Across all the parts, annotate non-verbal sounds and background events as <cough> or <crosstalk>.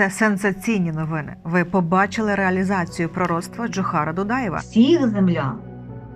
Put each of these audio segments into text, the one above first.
Це сенсаційні новини. Ви побачили реалізацію пророцтва Джохара Дудаєва. всіх землян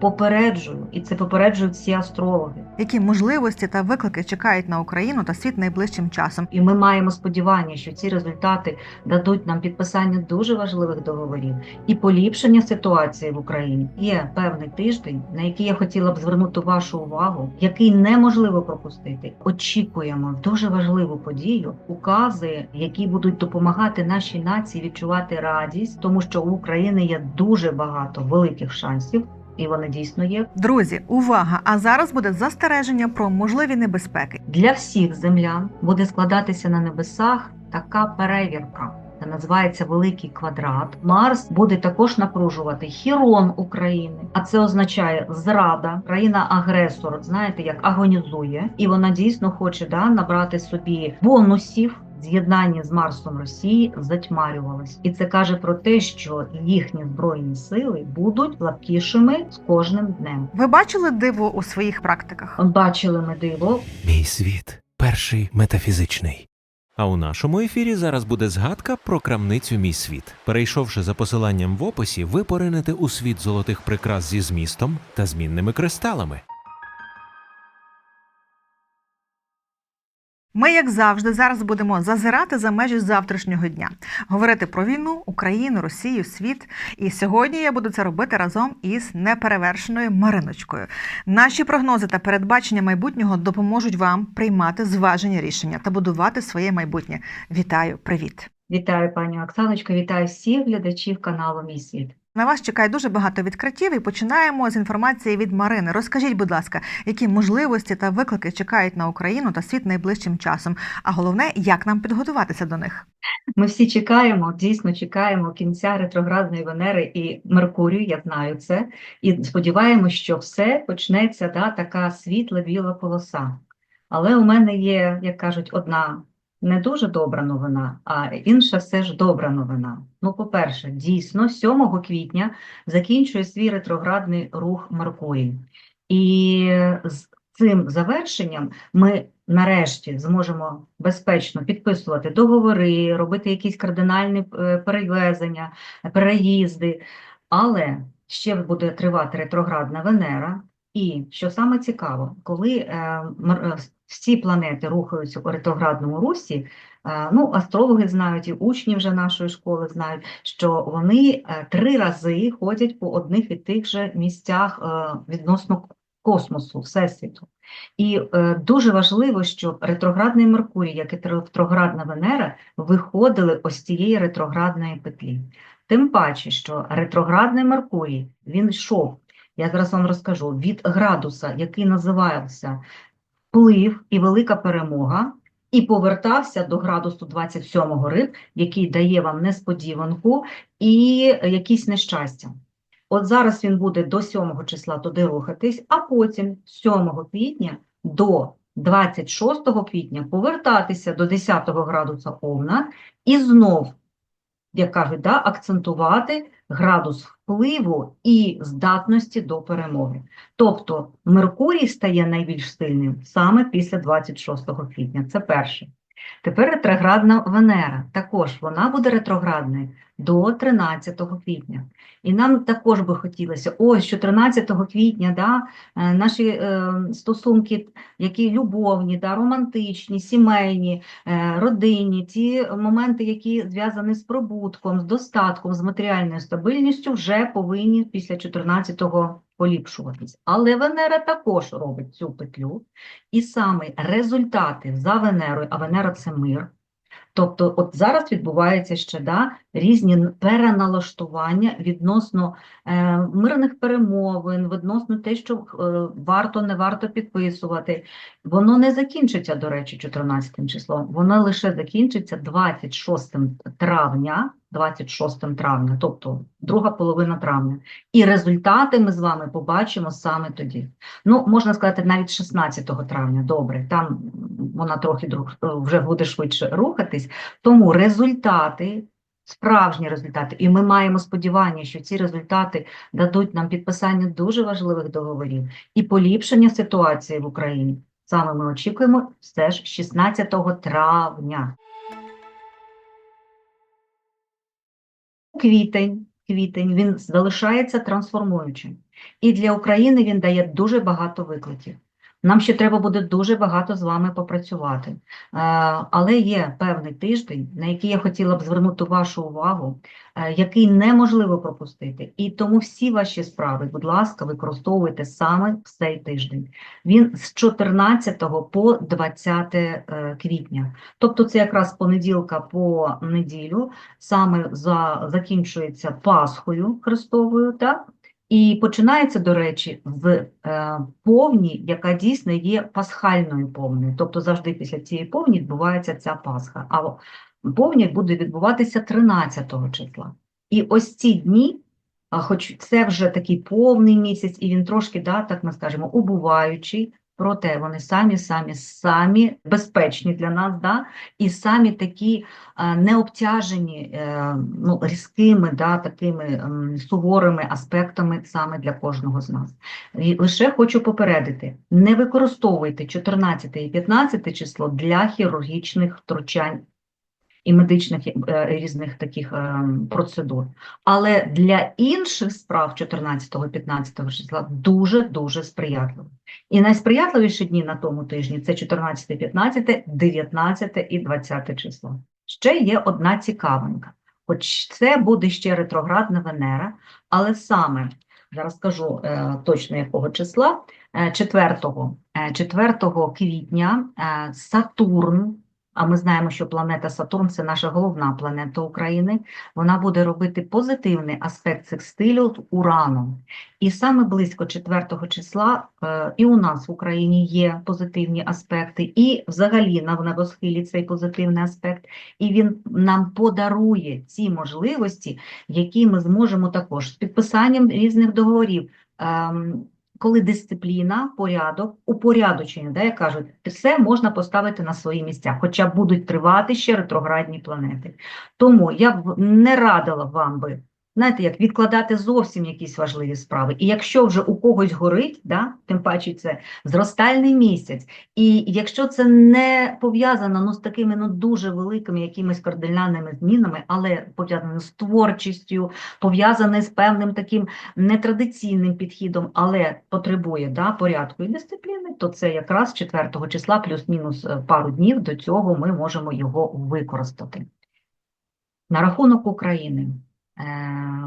попереджую, і це попереджують всі астрологи. Які можливості та виклики чекають на Україну та світ найближчим часом? І ми маємо сподівання, що ці результати дадуть нам підписання дуже важливих договорів і поліпшення ситуації в Україні. Є певний тиждень, на який я хотіла б звернути вашу увагу, який неможливо пропустити. Очікуємо дуже важливу подію, укази, які будуть допомагати нашій нації відчувати радість, тому що у України є дуже багато великих шансів, і вони дійсно є. Друзі, увага! А зараз буде застереження про можливі небезпеки. Для всіх землян буде складатися на небесах така перевірка. Це називається великий квадрат. Марс буде також напружувати Хірон України, а це означає зрада. Країна-агресор, знаєте, як агонізує, і вона дійсно хоче да, набрати собі бонусів. З'єднання з Марсом Росії затьмарювалось, і це каже про те, що їхні збройні сили будуть слабкішими з кожним днем. Ви бачили диво у своїх практиках? Бачили ми диво, Мій світ перший метафізичний. А у нашому ефірі зараз буде згадка про крамницю Мій світ. Перейшовши за посиланням в описі, ви поринете у світ золотих прикрас зі змістом та змінними кристалами. Ми, як завжди, зараз будемо зазирати за межі завтрашнього дня, говорити про війну, Україну, Росію, світ. І сьогодні я буду це робити разом із неперевершеною Мариночкою. Наші прогнози та передбачення майбутнього допоможуть вам приймати зважені рішення та будувати своє майбутнє. Вітаю, привіт! Вітаю, пані Оксаночко, вітаю всіх глядачів каналу Мій світ. На вас чекає дуже багато відкриттів і починаємо з інформації від Марини. Розкажіть, будь ласка, які можливості та виклики чекають на Україну та світ найближчим часом, а головне, як нам підготуватися до них. Ми всі чекаємо, дійсно чекаємо кінця ретроградної Венери і Меркурію, я знаю це, і сподіваємося, що все почнеться да, така світла біла полоса. Але у мене є, як кажуть, одна не дуже добра новина, а інша все ж добра новина. Ну, по-перше, дійсно, 7 квітня закінчує свій ретроградний рух Меркурій. І з цим завершенням ми нарешті зможемо безпечно підписувати договори, робити якісь кардинальні е, перевезення, переїзди. Але ще буде тривати ретроградна Венера. І що саме цікаво, коли е, е, всі планети рухаються у ретроградному русі, е, ну, астрологи знають, і учні вже нашої школи знають, що вони е, три рази ходять по одних і тих же місцях е, відносно космосу, Всесвіту. І е, дуже важливо, щоб ретроградний Меркурій, як і ретроградна Венера, виходили ось цієї ретроградної петлі. Тим паче, що ретроградний Меркурій, він йшов, я зараз вам розкажу, від градуса, який називався вплив і велика перемога, і повертався до градусу 27 риб, який дає вам несподіванку і якісь нещастя. От зараз він буде до 7 числа туди рухатись, а потім 7 квітня до 26 квітня повертатися до 10 градуса Овна і знов, як кажуть, да, акцентувати градус впливу і здатності до перемоги. Тобто Меркурій стає найбільш сильним саме після 26 квітня. Це перше. Тепер ретроградна Венера. Також вона буде ретроградною до 13 квітня. І нам також би хотілося, ось що 13 квітня да, е, наші е, стосунки, які любовні, да, романтичні, сімейні, е, родинні, ті моменти, які зв'язані з прибутком, з достатком, з матеріальною стабільністю, вже повинні після 14-го поліпшуватись. Але Венера також робить цю петлю, і саме результати за Венерою, а Венера це мир. Тобто, от зараз відбуваються ще да, різні переналаштування відносно е, мирних перемовин, відносно те, що е, варто, не варто підписувати. Воно не закінчиться, до речі, 14 числом, воно лише закінчиться 26 травня, 26 травня, тобто друга половина травня. І результати ми з вами побачимо саме тоді. Ну, можна сказати, навіть 16 травня, добре, там вона трохи друг- е, вже буде швидше рухатись, тому результати, справжні результати, і ми маємо сподівання, що ці результати дадуть нам підписання дуже важливих договорів і поліпшення ситуації в Україні. Саме ми очікуємо все ж 16 травня. квітень, квітень він залишається трансформуючим. І для України він дає дуже багато викликів. Нам ще треба буде дуже багато з вами попрацювати. Е, Але є певний тиждень, на який я хотіла б звернути вашу увагу, е, який неможливо пропустити. І тому всі ваші справи, будь ласка, використовуйте саме в цей тиждень. Він з 14 по 20 е, квітня. Тобто це якраз понеділка по неділю, саме за, закінчується Пасхою Христовою, так? І починається, до речі, з е, повні, яка дійсно є пасхальною повною. Тобто завжди після цієї повні відбувається ця Пасха. А повня буде відбуватися 13 числа. І ось ці дні, хоч це вже такий повний місяць, і він трошки, да, так ми скажемо, убуваючий, проте вони самі, самі, самі безпечні для нас, да, і самі такі е, не обтяжені е, ну, різкими, да, такими суворими аспектами саме для кожного з нас. І лише хочу попередити: не використовуйте 14 і 15 число для хірургічних втручань і медичних е, різних таких е, процедур. Але для інших справ 14-15 числа дуже-дуже сприятливо. І найсприятливіші дні на тому тижні це 14, 15, 19 і 20 число. Ще є одна цікавинка. Хоч це буде ще ретроградна Венера, але саме, зараз скажу е, точно якого числа, е, 4, е, 4 квітня Сатурн, а ми знаємо, що планета Сатурн це наша головна планета України, вона буде робити позитивний аспект секстилю з Ураном. І саме близько 4 числа е, і у нас в Україні є позитивні аспекти, і взагалі на небосхилі цей позитивний аспект, і він нам подарує ці можливості, які ми зможемо також з підписанням різних договорів. Коли дисципліна, порядок, упорядочення, да, як кажуть, все можна поставити на свої місця, хоча будуть тривати ще ретроградні планети. Тому я б не радила вам би знаєте, як відкладати зовсім якісь важливі справи. І якщо вже у когось горить, да, тим паче це зростальний місяць, і якщо це не пов'язано ну, з такими ну, дуже великими якимись кардинальними змінами, але пов'язане з творчістю, пов'язане з певним таким нетрадиційним підхідом, але потребує да, порядку і дисципліни, то це якраз 4 числа плюс-мінус е, пару днів до цього ми можемо його використати. На рахунок України. Е,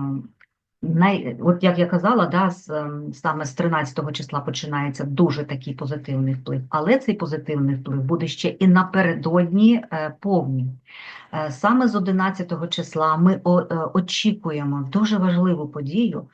Най, от як я казала, да, з, ем, саме з 13 числа починається дуже такий позитивний вплив, але цей позитивний вплив буде ще і напередодні е, повні. Е, Саме з 11 числа ми очікуємо дуже важливу подію.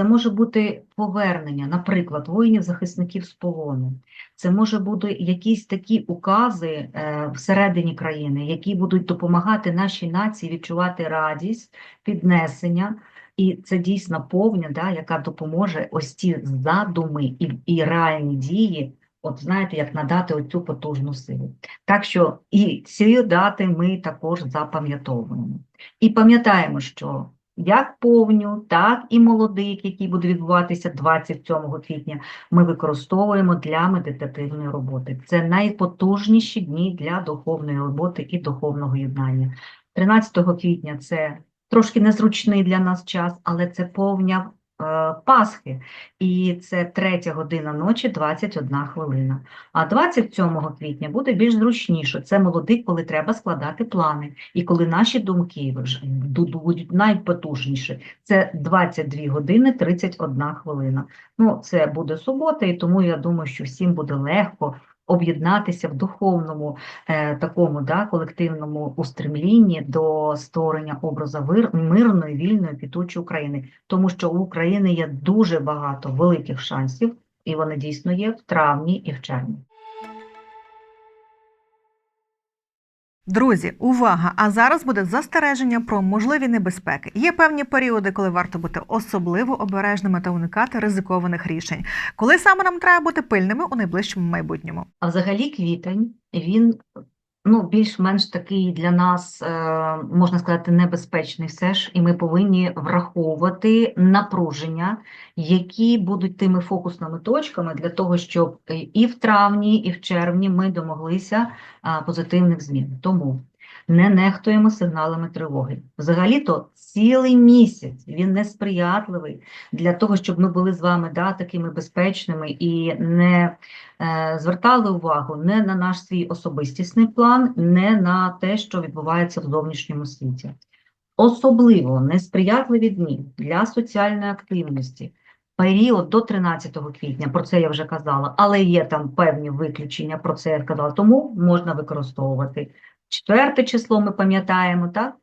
Це може бути повернення, наприклад, воїнів-захисників з полону. Це може бути якісь такі укази е, всередині країни, які будуть допомагати нашій нації відчувати радість, піднесення. І це дійсно повня, да, яка допоможе ось ці задуми і, і реальні дії, от знаєте, як надати оцю потужну силу. Так що і ці дати ми також запам'ятовуємо. І пам'ятаємо, що як повню, так і молодик, який буде відбуватися 27 квітня, ми використовуємо для медитативної роботи. Це найпотужніші дні для духовної роботи і духовного єднання. 13 квітня це трошки незручний для нас час, але це повня Пасхи, і це третя година ночі, 21 хвилина. А 27 квітня буде більш зручніше. Це молодик, коли треба складати плани, і коли наші думки будуть найпотужніші. Це 22 години 31 хвилина. Ну, це буде субота, і тому я думаю, що всім буде легко об'єднатися в духовному е, такому да, колективному устремлінні до створення образу мирної, вільної, квітучої України. Тому що у України є дуже багато великих шансів, і вони дійсно є в травні і в червні. Друзі, увага! А зараз буде застереження про можливі небезпеки. Є певні періоди, коли варто бути особливо обережними та уникати ризикованих рішень. Коли саме нам треба бути пильними у найближчому майбутньому. А взагалі квітень, він ну, більш-менш такий для нас, е, можна сказати, небезпечний все ж, і ми повинні враховувати напруження, які будуть тими фокусними точками для того, щоб і в травні, і в червні ми домоглися позитивних змін. Тому не нехтуємо сигналами тривоги. Взагалі-то цілий місяць він несприятливий для того, щоб ми були з вами да, такими безпечними і не е, звертали увагу не на наш свій особистісний план, не на те, що відбувається в зовнішньому світі. Особливо несприятливі дні для соціальної активності. Період до 13 квітня, про це я вже казала, але є там певні виключення, про це я казала, тому можна використовувати. Четверте число ми пам'ятаємо, так?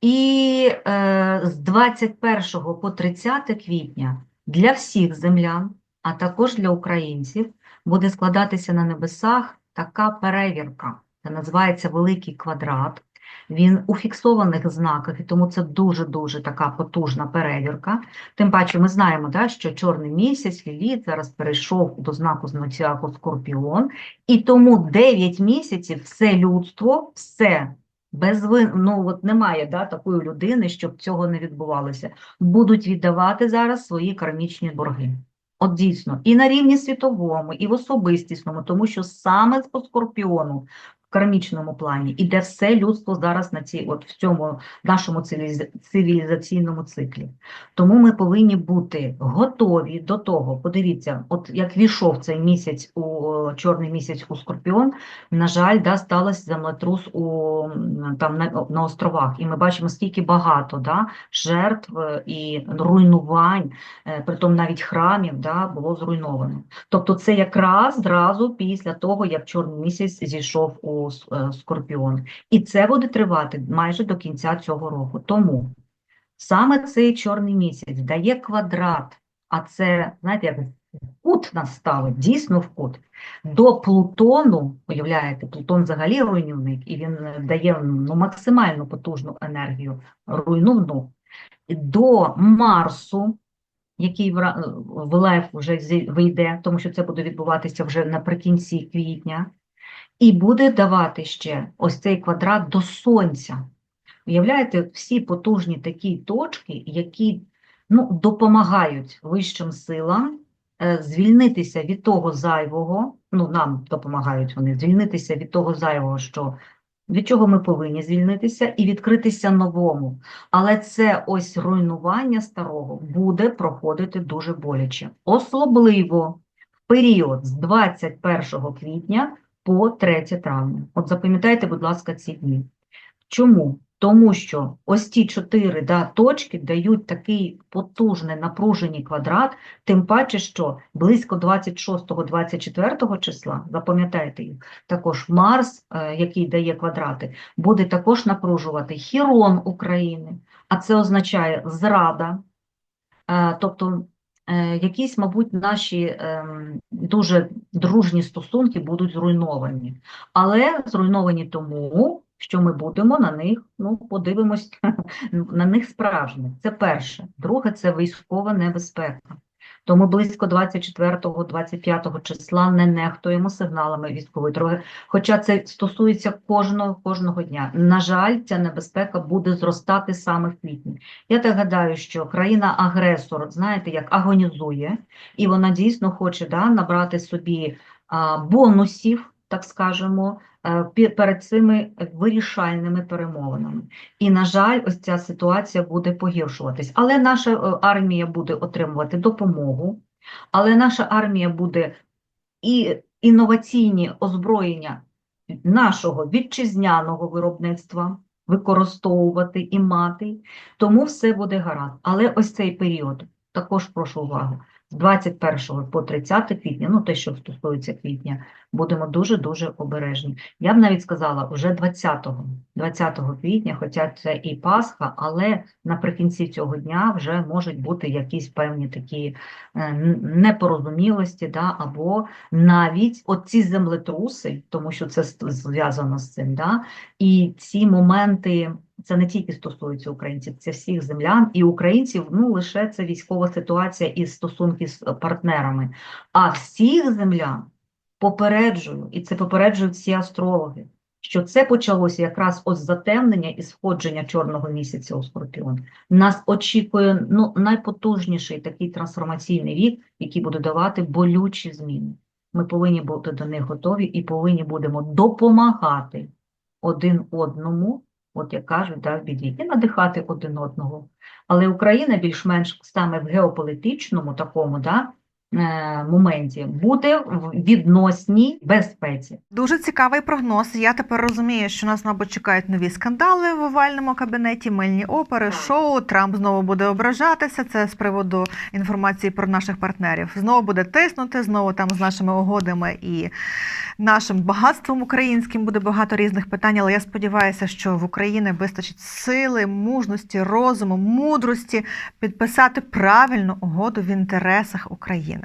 І е, з 21 по 30 квітня для всіх землян, а також для українців, буде складатися на небесах така перевірка. Це називається Великий квадрат. Він у фіксованих знаках, і тому це дуже-дуже така потужна перевірка. Тим паче ми знаємо, да, що чорний місяць, ліліт зараз перейшов до знаку зодіаку Скорпіон, і тому 9 місяців все людство, все без ну от немає да, такої людини, щоб цього не відбувалося, будуть віддавати зараз свої кармічні борги. От дійсно, і на рівні світовому, і в особистісному, тому що саме по Скорпіону кармічному плані іде все людство зараз на цій, от в цьому нашому цивіліза- цивілізаційному циклі. Тому ми повинні бути готові до того. Подивіться, от як війшов цей місяць у чорний місяць у Скорпіон, на жаль, да, сталося землетрус у там на, на островах, і ми бачимо, скільки багато да, жертв е, і руйнувань, е, притом навіть храмів да, було зруйновано. Тобто, це якраз зразу після того, як чорний місяць зійшов у е, Скорпіон, і це буде тривати майже до кінця цього року. Тому саме цей чорний місяць дає квадрат, а це, знаєте, як кут нас ставить, дійсно в кут. До Плутону, уявляєте, Плутон взагалі руйнівник, і він дає ну, максимально потужну енергію руйнівну, до Марсу, який в, Лев вже вийде, тому що це буде відбуватися вже наприкінці квітня, і буде давати ще ось цей квадрат до Сонця. Уявляєте, всі потужні такі точки, які ну, допомагають вищим силам е, звільнитися від того зайвого, ну, нам допомагають вони звільнитися від того зайвого, що від чого ми повинні звільнитися, і відкритися новому. Але це ось руйнування старого буде проходити дуже боляче. Особливо в період з 21 квітня по 3 травня. От запам'ятайте, будь ласка, ці дні. Чому? Тому що ось ті чотири да, точки дають такий потужний напружений квадрат, тим паче, що близько 26-24 числа, запам'ятайте їх, також Марс, е, який дає квадрати, буде також напружувати Хірон України, а це означає зрада, Е, тобто якісь, мабуть, наші ем, дуже дружні стосунки будуть зруйновані, але зруйновані тому, що ми будемо на них, ну, подивимось <laughs> на них справжніх. Це перше. Друге, це військова небезпека. Тому близько 24-25 числа не нехтуємо сигналами військової тривоги, хоча це стосується кожного, кожного дня. На жаль, ця небезпека буде зростати саме в квітні. Я так гадаю, що країна-агресор, знаєте, як агонізує, і вона дійсно хоче да, набрати собі а, бонусів, так скажемо, е, перед цими вирішальними перемовинами. І, на жаль, ось ця ситуація буде погіршуватись. Але наша е, армія буде отримувати допомогу, але наша армія буде і інноваційні озброєння нашого вітчизняного виробництва використовувати і мати, тому все буде гаразд. Але ось цей період, також прошу увагу, з 21 по 30 квітня, ну те, що стосується квітня, будемо дуже-дуже обережні. Я б навіть сказала, вже 20-го, 20 квітня, хоча це і Пасха, але наприкінці цього дня вже можуть бути якісь певні такі е, непорозумілості, да, або навіть оці землетруси, тому що це зв'язано з цим, да, і ці моменти, це не тільки стосується українців, це всіх землян і українців, ну лише це військова ситуація і стосунки з партнерами. А всіх землян попереджую, і це попереджують всі астрологи, що це почалося якраз от затемнення і сходження чорного місяця у Скорпіон. Нас очікує ну, найпотужніший такий трансформаційний вік, який буде давати болючі зміни. Ми повинні бути до них готові і повинні будемо допомагати один одному, от як кажуть, да, в біді, і надихати один одного. Але Україна більш-менш саме в геополітичному такому да, моменті буде в відносній безпеці. Дуже цікавий прогноз. Я тепер розумію, що нас, мабуть, чекають нові скандали в овальному кабінеті, мильні опери, шоу. Трамп знову буде ображатися. Це з приводу інформації про наших партнерів. Знову буде тиснути, знову там з нашими угодами і нашим багатством українським буде багато різних питань. Але я сподіваюся, що в Україні вистачить сили, мужності, розуму, мудрості підписати правильну угоду в інтересах України.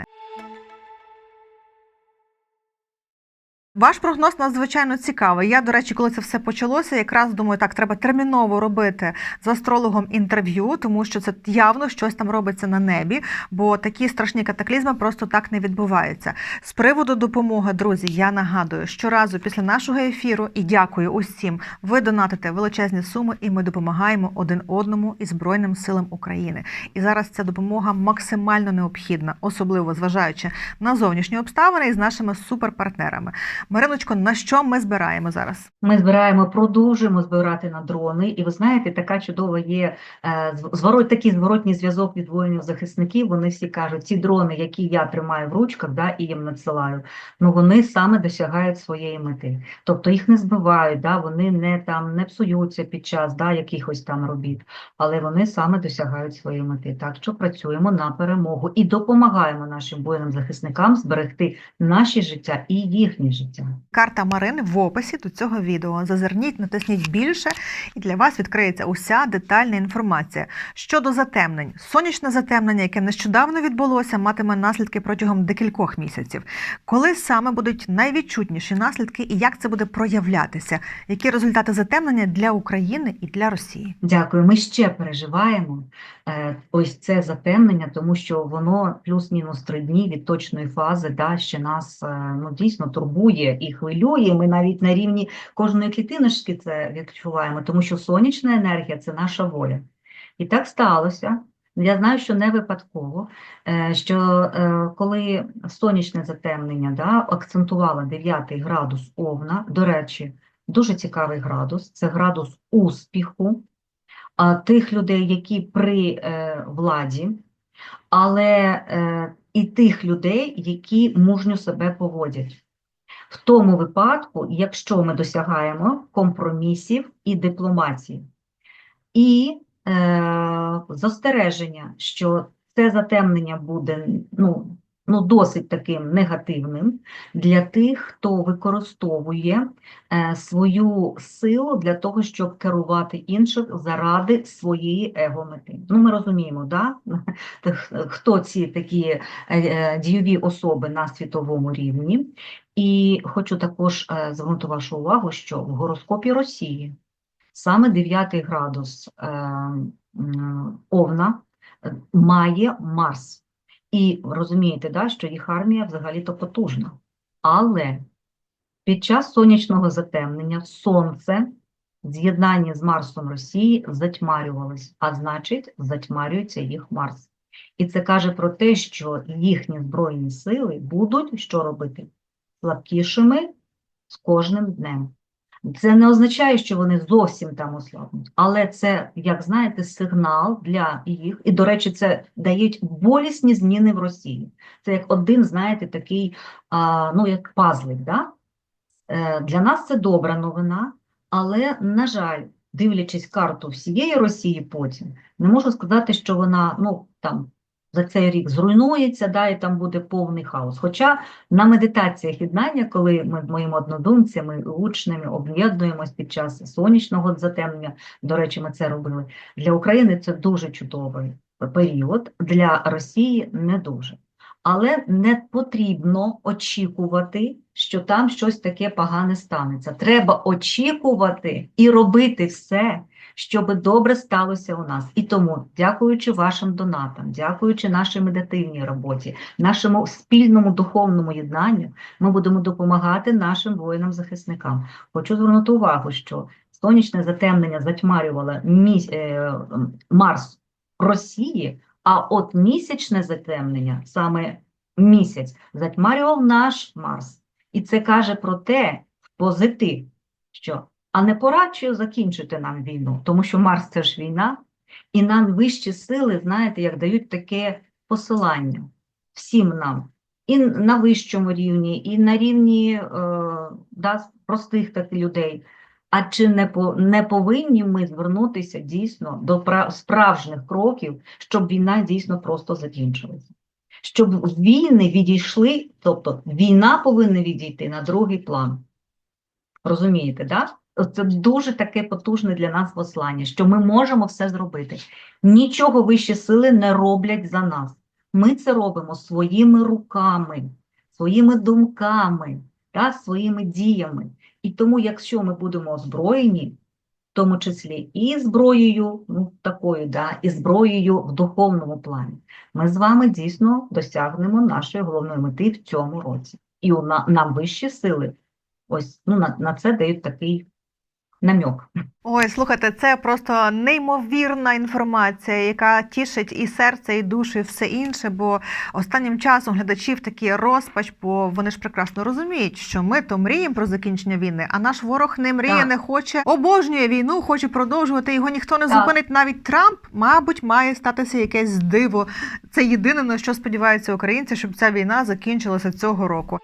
Ваш прогноз надзвичайно цікавий. Я, до речі, коли це все почалося, якраз думаю, так треба терміново робити з астрологом інтерв'ю, тому що це явно щось там робиться на небі, бо такі страшні катаклізми просто так не відбуваються. З приводу допомоги, друзі, я нагадую, щоразу після нашого ефіру і дякую усім. Ви донатите величезні суми, і ми допомагаємо один одному і Збройним силам України. І зараз ця допомога максимально необхідна, особливо зважаючи на зовнішні обставини і з нашими суперпартнерами. Мариночко, на що ми збираємо зараз? Ми збираємо, продовжуємо збирати на дрони, і ви знаєте, така чудова є е, зворот, такий зворотній зв'язок від воїнів-захисників. Вони всі кажуть, ці дрони, які я тримаю в ручках, да, і їм надсилаю, ну вони саме досягають своєї мети. Тобто їх не збивають, да, вони не там не псуються під час да, якихось там робіт, але вони саме досягають своєї мети. Так що працюємо на перемогу і допомагаємо нашим воїнам-захисникам зберегти наші життя і їхнє життя. Карта Марини в описі до цього відео. Зазирніть, натисніть більше, і для вас відкриється уся детальна інформація. Щодо затемнень, сонячне затемнення, яке нещодавно відбулося, матиме наслідки протягом декількох місяців. Коли саме будуть найвідчутніші наслідки і як це буде проявлятися? Які результати затемнення для України і для Росії? Дякую. Ми ще переживаємо ось це затемнення, тому що воно плюс-мінус три дні від точної фази, да, ще нас е, ну, дійсно турбує і хвилює. Ми навіть на рівні кожної клітиночки це відчуваємо, тому що сонячна енергія це наша воля. І так сталося. Я знаю, що не випадково, е, що е, коли сонячне затемнення да, акцентувало 9 градус Овна, до речі, дуже цікавий градус, це градус успіху тих людей, які при е, владі, але е, і тих людей, які мужньо себе поводять. В тому випадку, якщо ми досягаємо компромісів і дипломатії. І е, застереження, що це затемнення буде ну, ну, досить таким негативним для тих, хто використовує е, свою силу для того, щоб керувати інших заради своєї его-мети. Ну, ми розуміємо, да? <laughs> хто ці такі е, е, дійові особи на світовому рівні. І хочу також звернути вашу увагу, що в гороскопі Росії саме 9 градус Овна має Марс. І розумієте, да, що їх армія взагалі-то потужна. Але під час сонячного затемнення Сонце в з'єднанні з Марсом Росії затьмарювалось, а значить, затьмарюється їх Марс. І це каже про те, що їхні збройні сили будуть що робити? Слабкішими з кожним днем. Це не означає, що вони зовсім там ослабнуть, але це, як знаєте, сигнал для їх. І, до речі, це дають болісні зміни в Росії. Це як один, знаєте, такий, а, ну, як пазлик. Да? Е, Для нас це добра новина, але, на жаль, дивлячись карту всієї Росії потім, не можу сказати, що вона, ну, там, за цей рік зруйнується, да, і там буде повний хаос. Хоча на медитаціях єднання, коли ми моїми однодумцями, учнями об'єднуємось під час сонячного затемнення, до речі, ми це робили, для України це дуже чудовий період, для Росії не дуже. Але не потрібно очікувати, що там щось таке погане станеться. Треба очікувати і робити все, щоб добре сталося у нас. І тому, дякуючи вашим донатам, дякуючи нашій медитивній роботі, нашому спільному духовному єднанню, ми будемо допомагати нашим воїнам-захисникам. Хочу звернути увагу, що сонячне затемнення затьмарювало е, Марс Росії, а от місячне затемнення, саме місяць, затьмарював наш Марс. І це каже про те, позитив, що А не пора закінчити нам війну, тому що Марс це ж війна, і нам вищі сили, знаєте, як дають таке посилання всім нам, і на вищому рівні, і на рівні е, да, простих таких людей. А чи не, по, не повинні ми звернутися дійсно до пра- справжніх кроків, щоб війна дійсно просто закінчилася? Щоб війни відійшли, тобто війна повинна відійти на другий план. Розумієте, да? Це дуже таке потужне для нас послання, що ми можемо все зробити. Нічого вищі сили не роблять за нас. Ми це робимо своїми руками, своїми думками, та, своїми діями. І тому, якщо ми будемо озброєні, в тому числі і зброєю, ну такою, да, і зброєю в духовному плані, ми з вами дійсно досягнемо нашої головної мети в цьому році. І у на, нам вищі сили ось ну, на, на це дають такий намек. Ой, слухайте, це просто неймовірна інформація, яка тішить і серце, і душу, і все інше. Бо останнім часом глядачів такий розпач, бо вони ж прекрасно розуміють, що ми то мріємо про закінчення війни, а наш ворог не мріє, Так. не хоче, обожнює війну, хоче продовжувати. Його ніхто не Так. зупинить. Навіть Трамп, мабуть, має статися якесь диво. Це єдине на що сподіваються українці, щоб ця війна закінчилася цього року.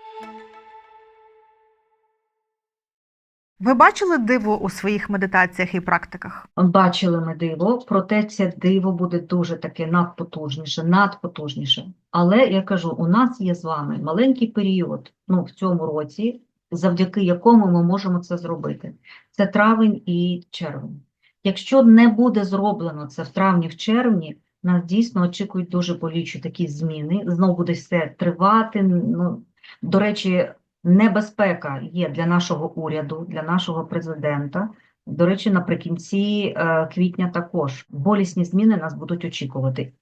Ви бачили диво у своїх медитаціях і практиках? Бачили ми диво, проте це диво буде дуже таке надпотужніше, надпотужніше. Але я кажу, у нас є з вами маленький період ну, в цьому році, завдяки якому ми можемо це зробити. Це травень і червень. Якщо не буде зроблено це в травні, в червні, нас дійсно очікують дуже болючі такі зміни. Знову буде все тривати. Ну, до речі, небезпека є для нашого уряду, для нашого президента. До речі, наприкінці е, квітня також болісні зміни нас будуть очікувати.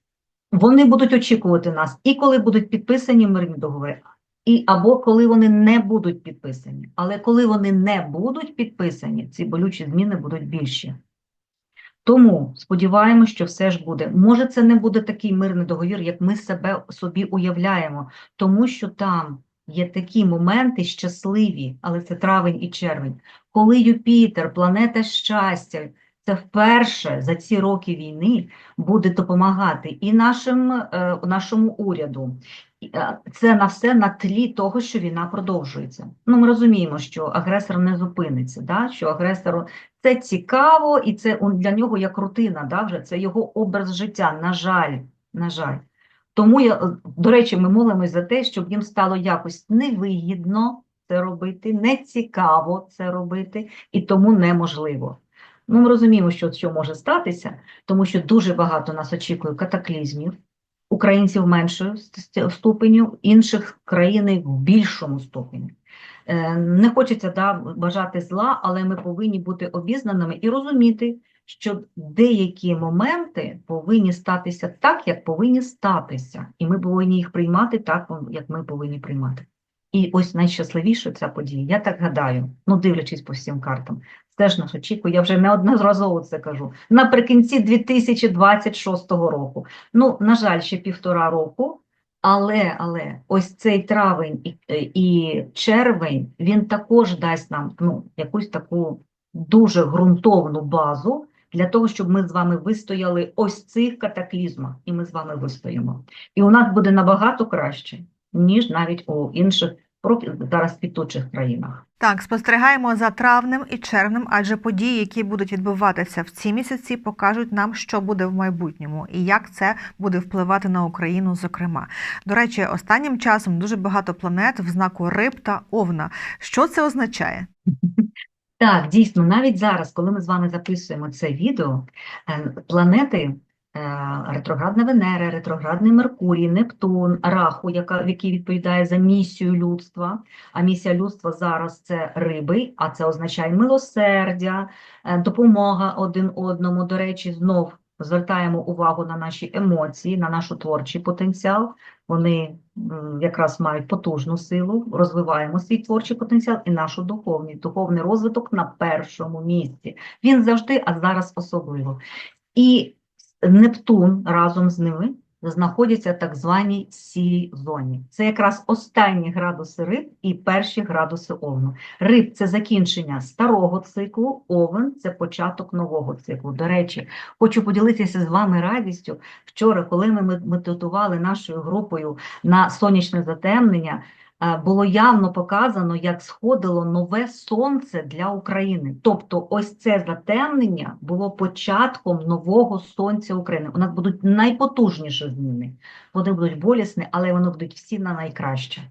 Вони будуть очікувати нас і коли будуть підписані мирні договори, і або коли вони не будуть підписані. Але коли вони не будуть підписані, ці болючі зміни будуть більші. Тому сподіваємося, що все ж буде. Може, це не буде такий мирний договір, як ми себе собі уявляємо, тому що там є такі моменти щасливі, але це травень і червень, коли Юпітер, планета щастя, це вперше за ці роки війни буде допомагати і нашим, е, нашому уряду. Е, Це на все на тлі того, що війна продовжується. Ну, ми розуміємо, що агресор не зупиниться, да? що агресору це цікаво, і це для нього як рутина, да? вже це його образ життя. На жаль, на жаль. Тому я, е, до речі, ми молимось за те, щоб їм стало якось невигідно це робити, не цікаво це робити, і тому неможливо. Ну, ми розуміємо, що що може статися, тому що дуже багато нас очікує катаклізмів, українців меншою ст- ступеню, інших країн в більшому ступені. Е, Не хочеться да, бажати зла, але ми повинні бути обізнаними і розуміти, що деякі моменти повинні статися так, як повинні статися, і ми повинні їх приймати так, як ми повинні приймати. І ось найщасливіша ця подія, я так гадаю, ну дивлячись по всім картам, теж нас очікує, я вже неодноразово це кажу, наприкінці 2026 року. Ну, на жаль, ще півтора року, але, але ось цей травень і, і червень, він також дасть нам ну, якусь таку дуже ґрунтовну базу для того, щоб ми з вами вистояли ось цих катаклізмах, і ми з вами вистоїмо. І у нас буде набагато краще, ніж навіть у інших зараз квітучих країнах. Так, спостерігаємо за травнем і червнем, адже події, які будуть відбуватися в ці місяці, покажуть нам, що буде в майбутньому і як це буде впливати на Україну. Зокрема, до речі, останнім часом дуже багато планет в знаку риб та овна. Що це означає? <laughs> Так, дійсно, навіть зараз, коли ми з вами записуємо це відео, е, планети е, ретроградна Венера, ретроградний Меркурій, Нептун, Раху, яка, який відповідає за місію людства. А місія людства зараз це риби, а це означає милосердя, е, допомога один одному. До речі, знов звертаємо увагу на наші емоції, на наш творчий потенціал. Вони якраз мають потужну силу, розвиваємо свій творчий потенціал і нашу духовність. Духовний розвиток на першому місці. Він завжди, а зараз особливо. І Нептун разом з ними знаходяться в так званій сірій зоні. Це якраз останні градуси риб і перші градуси овну. Риб це закінчення старого циклу, овен це початок нового циклу. До речі, хочу поділитися з вами радістю. Вчора, коли ми медитували нашою групою на сонячне затемнення, було явно показано, як сходило нове сонце для України. Тобто, ось це затемнення було початком нового сонця України. У нас будуть найпотужніші зміни. Вони будуть болісні, але вони будуть всі на найкраще.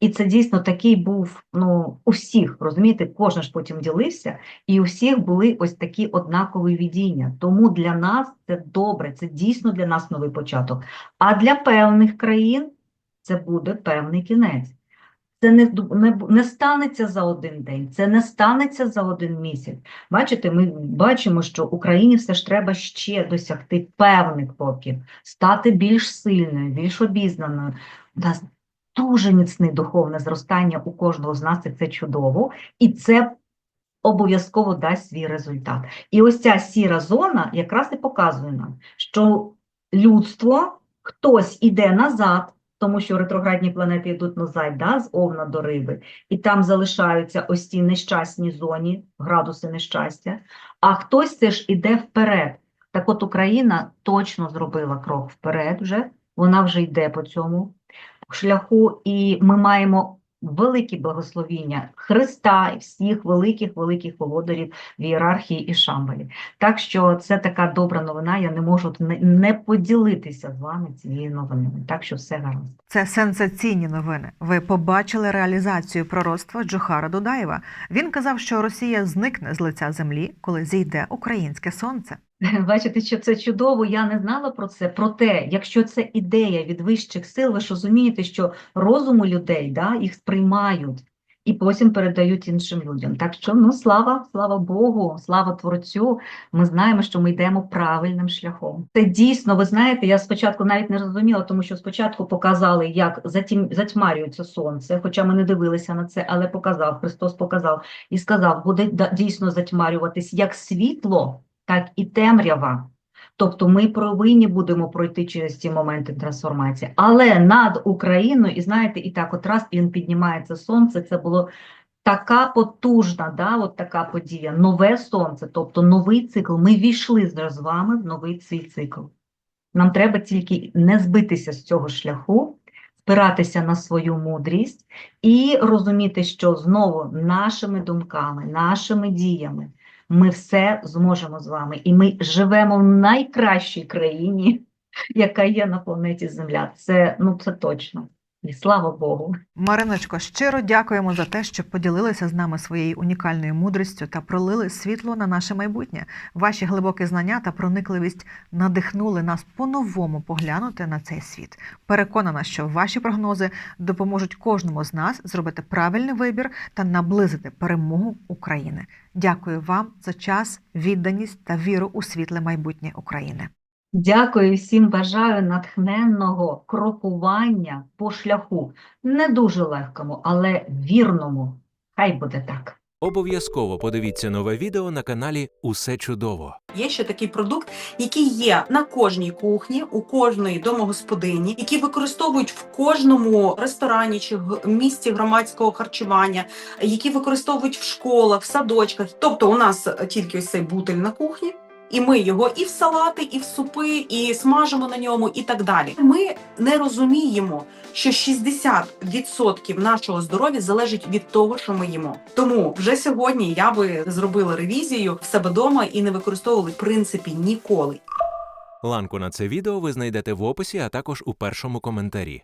І це дійсно такий був ну, у всіх, розумієте, кожен ж потім ділився, і у всіх були ось такі однакові видіння. Тому для нас це добре, це дійсно для нас новий початок. А для певних країн це буде певний кінець. Це не, не, не станеться за один день, це не станеться за один місяць. Бачите, ми бачимо, що Україні все ж треба ще досягти певних кроків, стати більш сильною, більш обізнаною. У нас дуже міцне духовне зростання у кожного з нас, і це чудово, і це обов'язково дасть свій результат. І ось ця сіра зона якраз і показує нам, що людство, хтось іде назад, тому що ретроградні планети йдуть назад, да, з Овна до Риби, і там залишаються ось ці нещасні зоні, градуси нещастя, а хтось це ж іде вперед. Так от Україна точно зробила крок вперед вже, вона вже йде по цьому шляху, і ми маємо великі благословіння Христа і всіх великих-великих володарів в ієрархії і Шамбалі. Так що це така добра новина, я не можу не, не поділитися з вами цією новиною. Так що все гаразд. Це сенсаційні новини. Ви побачили реалізацію пророцтва Джохара Дудаєва. Він казав, що Росія зникне з лиця землі, коли зійде українське сонце. <laughs> Бачите, що це чудово, я не знала про це. Проте, якщо це ідея від вищих сил, ви ж розумієте, що розуму людей да, їх сприймають і потім передають іншим людям. Так що, ну, слава, слава Богу, слава Творцю, ми знаємо, що ми йдемо правильним шляхом. Це дійсно, ви знаєте, я спочатку навіть не розуміла, тому що спочатку показали, як затім, затьмарюється сонце, хоча ми не дивилися на це, але показав, Христос показав і сказав, буде дійсно затьмарюватись як світло, так і темрява. Тобто ми повинні будемо пройти через ці моменти трансформації. Але над Україною, і знаєте, і так от раз він піднімається сонце, це було така потужна, да, от така подія, нове сонце, тобто новий цикл. Ми війшли з вами в новий цей цикл. Нам треба тільки не збитися з цього шляху, спиратися на свою мудрість і розуміти, що знову нашими думками, нашими діями ми все зможемо з вами. І ми живемо в найкращій країні, яка є на планеті Земля. Це, ну, це точно. І слава Богу. Мариночко, щиро дякуємо за те, що поділилися з нами своєю унікальною мудрістю та пролили світло на наше майбутнє. Ваші глибокі знання та проникливість надихнули нас по-новому поглянути на цей світ. Переконана, що ваші прогнози допоможуть кожному з нас зробити правильний вибір та наблизити перемогу України. Дякую вам за час, відданість та віру у світле майбутнє України. Дякую всім, бажаю натхненного крокування по шляху. Не дуже легкому, але вірному. Хай буде так. Обов'язково подивіться нове відео на каналі Усе чудово. Є ще такий продукт, який є на кожній кухні, у кожної домогосподині, який використовують в кожному ресторані чи місці громадського харчування, які використовують в школах, в садочках. Тобто, у нас тільки ось цей бутиль на кухні. І ми його і в салати, і в супи, і смажимо на ньому, і так далі. Ми не розуміємо, що 60% нашого здоров'я залежить від того, що ми їмо. Тому вже сьогодні я би зробила ревізію в себе вдома і не використовували в принципі ніколи. Ланку на це відео ви знайдете в описі, а також у першому коментарі.